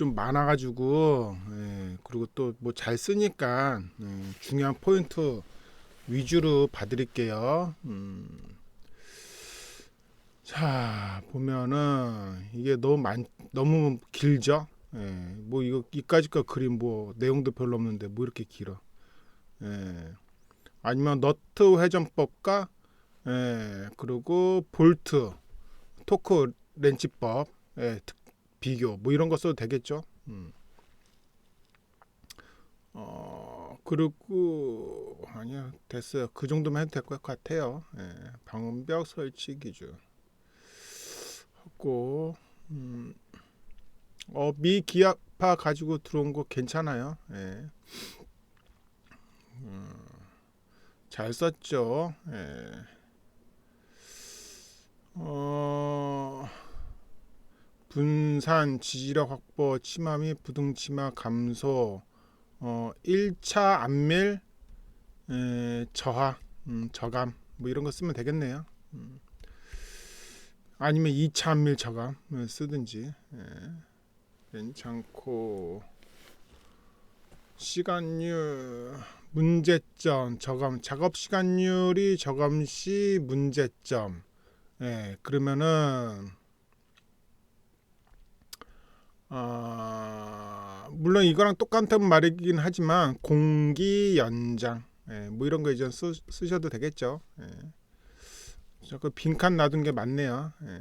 좀 많아가지고 예, 그리고 또 뭐 잘 쓰니까 예, 중요한 포인트 위주로 봐드릴게요. 음. 자 보면은 이게 너무 많 너무 길죠. 예, 뭐 이거 이까지 거 그림 뭐 내용도 별로 없는데 뭐 이렇게 길어. 예. 아니면 너트 회전법과 예, 그리고 볼트 토크 렌치법 예, 특- 비교 뭐 이런 거 써도 되겠죠. 음. 어 그리고 아니야 됐어요. 그 정도만 해도 될 것 같아요. 예, 방음벽 설치 기준 하고 음, 어 미기압파 가지고 들어온 거 괜찮아요. 예. 음, 잘 썼죠. 예. 어, 분산, 지지력 확보, 치마 및 부등치마 감소, 어, 1차 안밀, 에, 저하, 음, 저감, 뭐 이런 거 쓰면 되겠네요. 음. 아니면 2차 안밀 저감 을 쓰든지. 예. 괜찮고, 시간율, 문제점, 저감, 작업 시간율이 저감 시 문제점. 예, 그러면은 아 물론 이거랑 똑같은 말이긴 하지만 공기 연장, 예, 뭐 이런 거 이제 쓰, 쓰셔도 되겠죠. 예. 자꾸 빈칸 놔둔 게 많네요. 예.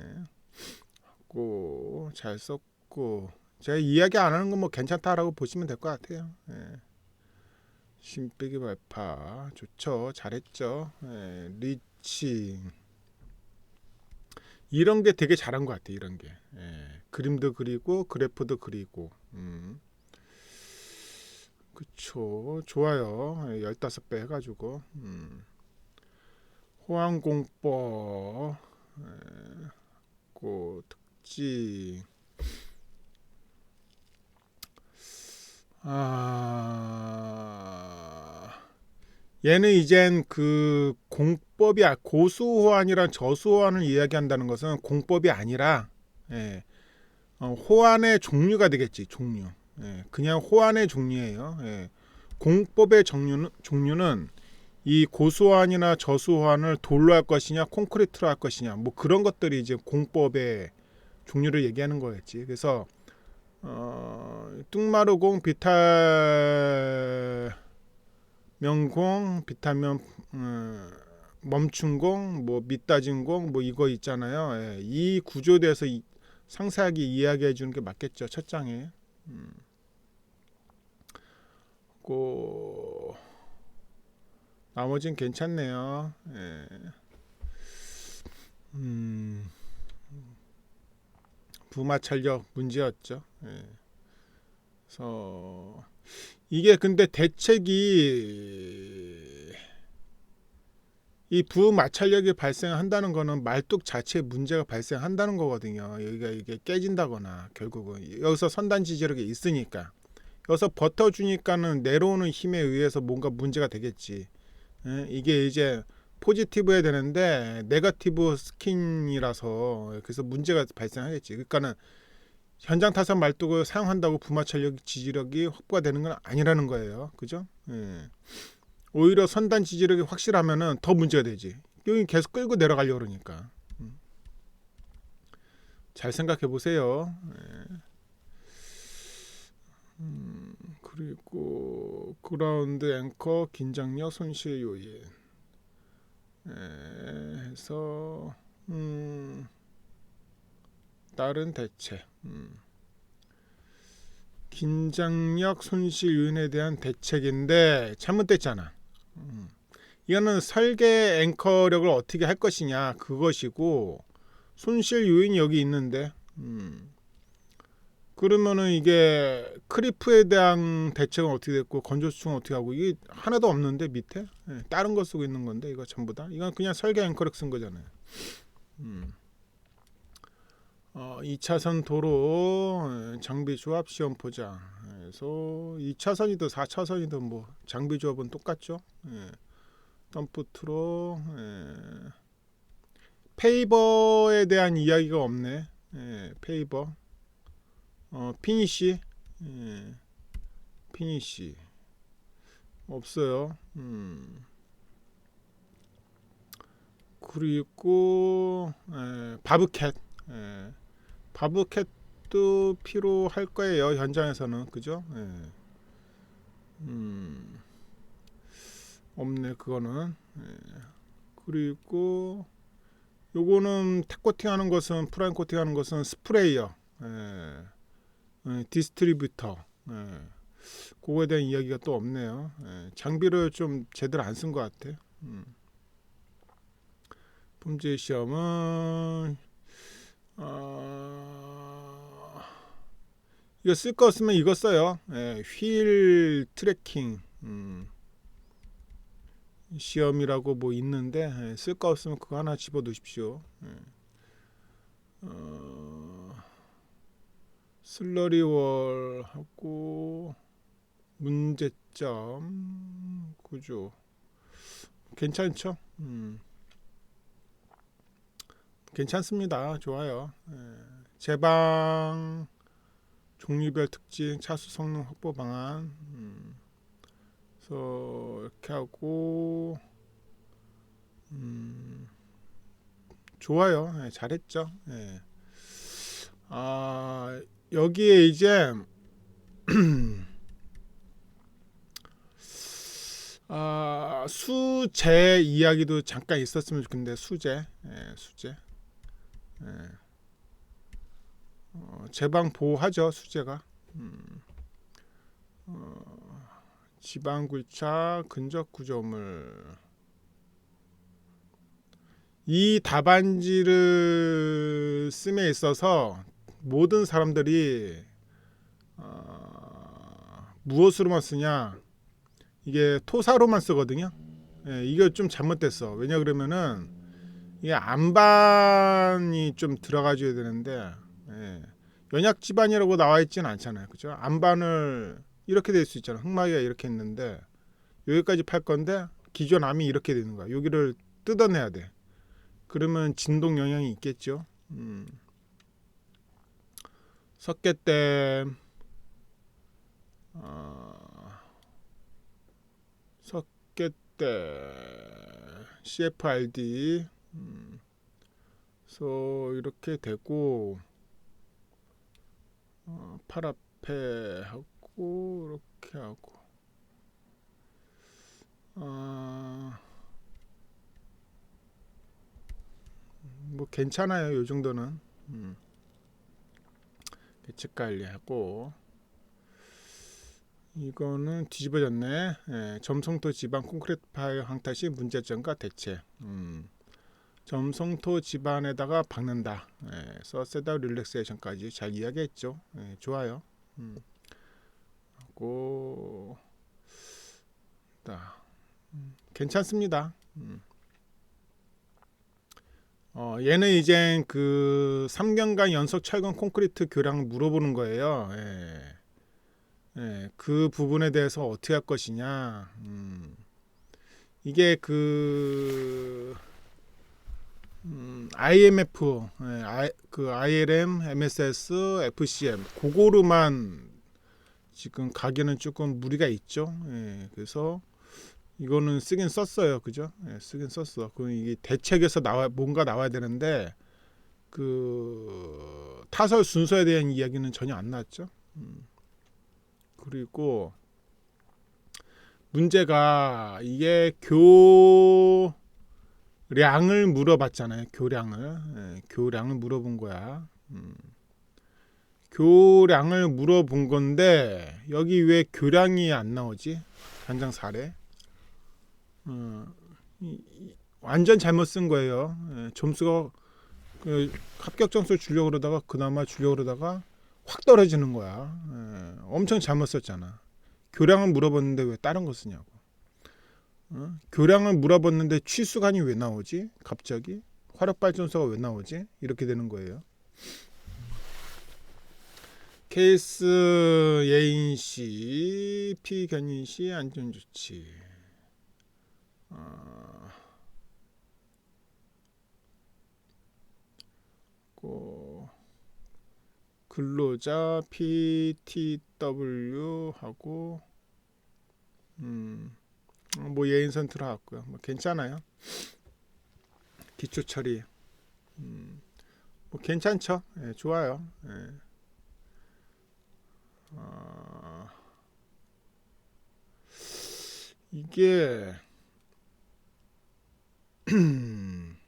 하고 잘 썼고 제가 이야기 안 하는 건 뭐 괜찮다라고 보시면 될 것 같아요. 예. 신빼기 발파 좋죠. 잘했죠. 예. 리치 이런 게 되게 잘한 것 같아. 이런 게 예. 그림도 그리고 그래프도 그리고 음. 그쵸 좋아요. 예, 15배 해가지고 음. 호황공법 예. 고 특지 아 얘는 이젠 그 공법이 아- 고수호환이랑 저수호환을 이야기한다는 것은 공법이 아니라 예, 어, 호환의 종류가 되겠지 종류. 예, 그냥 호환의 종류예요. 예. 공법의 종류는 종류는 이 고수호환이나 저수호환을 돌로 할 것이냐 콘크리트로 할 것이냐 뭐 그런 것들이 이제 공법의 종류를 얘기하는 거겠지. 그래서 어, 뚱마르공 비탈 명공 비타민 음, 멈춘공 뭐 밑따진공 뭐 이거 있잖아요. 예, 이 구조에 대해서 이- 상세하게 이야기해 주는 게 맞겠죠. 첫 장에. 음. 고 나머진 괜찮네요. 예. 음. 부마찰력 문제였죠. 예. 그래서 이게 근데 대책이 이 부마찰력이 발생한다는 거는 말뚝 자체에 문제가 발생한다는 거거든요. 여기가 이게 깨진다거나 결국은 여기서 선단 지지력이 있으니까 여기서 버텨주니까는 내려오는 힘에 의해서 뭔가 문제가 되겠지. 예? 이게 이제 포지티브 해야 되는데 네거티브 스킨이라서 그래서 문제가 발생하겠지. 그러니까는 현장 타선 말뚝을 사용한다고 부마찰력 지지력이 확보가 되는 건 아니라는 거예요. 그죠? 예. 오히려 선단 지지력이 확실하면은 더 문제가 되지. 여기 계속 끌고 내려가려고 그러니까. 음. 잘 생각해 보세요. 예. 음, 그리고 그라운드 앵커 긴장력 손실 요인 예, 해서 음, 다른 대책 음. 긴장력 손실 요인에 대한 대책인데 잘못됐잖아. 음. 이거는 설계 앵커력을 어떻게 할 것이냐 그것이고 손실 요인이 여기 있는데 음. 그러면은 이게 크리프에 대한 대책은 어떻게 됐고 건조 수축은 어떻게 하고 이게 하나도 없는데 밑에 예, 다른 거 쓰고 있는 건데 이거 전부 다 이건 그냥 설계 앵커력 쓴 거잖아요. 음. 어, 2차선 도로 예, 장비 조합 시험 포장. 그래서 2차선이든 4차선이든 뭐 장비 조합은 똑같죠. 예. 덤프 트로 예. 페이버에 대한 이야기가 없네. 예, 페이버. 어, 피니시 예. 피니시 없어요. 음. 그리고 예, 바브캣 예. 바브캣도 필요할 거예요 현장에서는 그죠? 예. 음. 없네 그거는 예. 그리고 요거는 텍 코팅하는 것은 프라임 코팅하는 것은 스프레이어 예. 예, 디스트리뷰터 예. 그거에 대한 이야기가 또 없네요 예. 장비를 좀 제대로 안 쓴 것 같아 음. 품질 시험은 어... 이거 쓸 거 없으면 이거 써요 예. 휠 트래킹 음. 시험이라고 뭐 있는데 예, 쓸거 없으면 그거 하나 집어 넣으십시오. 예. 어, 슬러리월 하고 문제점 구조 괜찮죠? 음. 괜찮습니다. 좋아요. 예. 제방 종류별 특징 차수 성능 확보 방안 음. 그래서 이렇게 하고 음, 좋아요. 예, 잘했죠. 예. 아 여기에 이제 아, 수제 이야기도 잠깐 있었으면 좋겠는데 수제, 예, 수제. 예. 어, 제방 보호하죠 수제가. 음. 어, 지방굴착 근접 구조물 이 답안지를 씀에 있어서 모든 사람들이 어, 무엇으로만 쓰냐 이게 토사로만 쓰거든요. 예, 이게 좀 잘못됐어. 왜냐 그러면은 이게 안반이 좀 들어가줘야 되는데 예, 연약 지반이라고 나와 있지는 않잖아요. 그죠? 안반을 이렇게 될 수 있잖아. 흑마기가 이렇게 있는데 여기까지 팔 건데 기존 암이 이렇게 되는 거야. 여기를 뜯어내야 돼. 그러면 진동 영향이 있겠죠. 음. 석계댐 어, 석계댐 CFRD 음. 그래서 이렇게 되고 어, 팔 앞에 하고 이렇게 하고 아, 뭐 괜찮아요 요 정도는 음. 예측 관리하고 이거는 뒤집어졌네 예, 점성토 지방 콘크리트 파일 항타시 문제점과 대체 음. 점성토 집안에다가 박는다. 예, 서세다 릴렉세이션까지 잘 이야기했죠. 예, 좋아요. 음. 있고 음, 괜찮습니다. 음. 어, 얘는 이제 그 3년간 연속 철근 콘크리트 교량 물어보는 거예요. 예. 예, 그 부분에 대해서 어떻게 할 것이냐. 음. 이게 그 음, IMF, 예, I, 그 ILM, MSS, FCM, 그거로만 지금 가게는 조금 무리가 있죠. 예, 그래서 이거는 쓰긴 썼어요, 그죠? 예, 쓰긴 썼어. 그 이게 대책에서 나와 뭔가 나와야 되는데 그 타설 순서에 대한 이야기는 전혀 안 나왔죠. 음. 그리고 문제가 이게 교 량을 물어봤잖아요. 교량을 예, 교량을 물어본 거야. 음. 교량을 물어본 건데 여기 왜 교량이 안 나오지? 현장 사례. 어, 이, 이, 완전 잘못 쓴 거예요. 예, 점수가 그 합격 점수 주려고 그러다가 그나마 주려고 그러다가 확 떨어지는 거야. 예, 엄청 잘못 썼잖아. 교량을 물어봤는데 왜 다른 거 쓰냐고. 어? 교량을 물어봤는데 취수간이 왜 나오지? 갑자기 화력 발전소가 왜 나오지? 이렇게 되는 거예요. 케이스 예인 씨, 피견인 씨 안전 조치. 어, 근로자 PTW 하고 음, 뭐 예인선 들어갔고요. 뭐 괜찮아요. 기초 처리 음, 뭐 괜찮죠. 예, 좋아요. 예. 아, 이게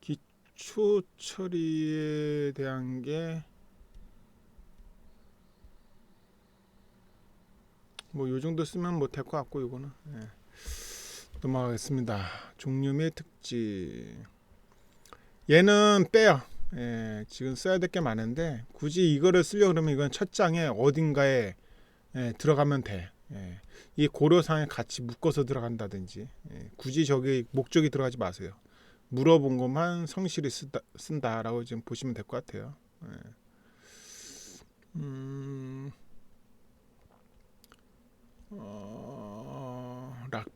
기초 처리에 대한 게 뭐 요 정도 쓰면 뭐 될 것 같고 이거는 예. 넘어가겠습니다. 종류 및 특징 얘는 빼요. 예, 지금 써야 될 게 많은데 굳이 이거를 쓰려 그러면 이건 첫 장에 어딘가에 예, 들어가면 돼. 예, 이 고려사항에 같이 묶어서 들어간다든지 예, 굳이 저기 목적이 들어가지 마세요. 물어본 것만 성실히 쓰다, 쓴다 라고 지금 보시면 될 것 같아요. 예.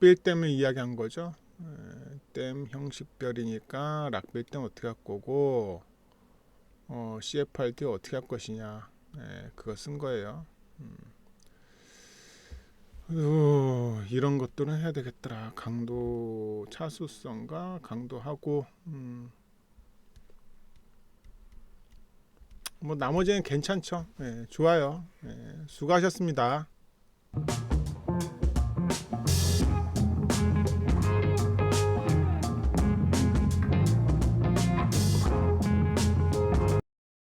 락빌 댐을 이야기한 거죠. 예, 댐 형식별이니까 락빌 댐 어떻게 할 거고 어, CFRD 어떻게 할 것이냐 예, 그거 쓴 거예요. 음. 어, 이런 것들은 해야 되겠더라. 강도 차수성과 강도하고 음. 뭐 나머지는 괜찮죠. 예, 좋아요. 예, 수고하셨습니다.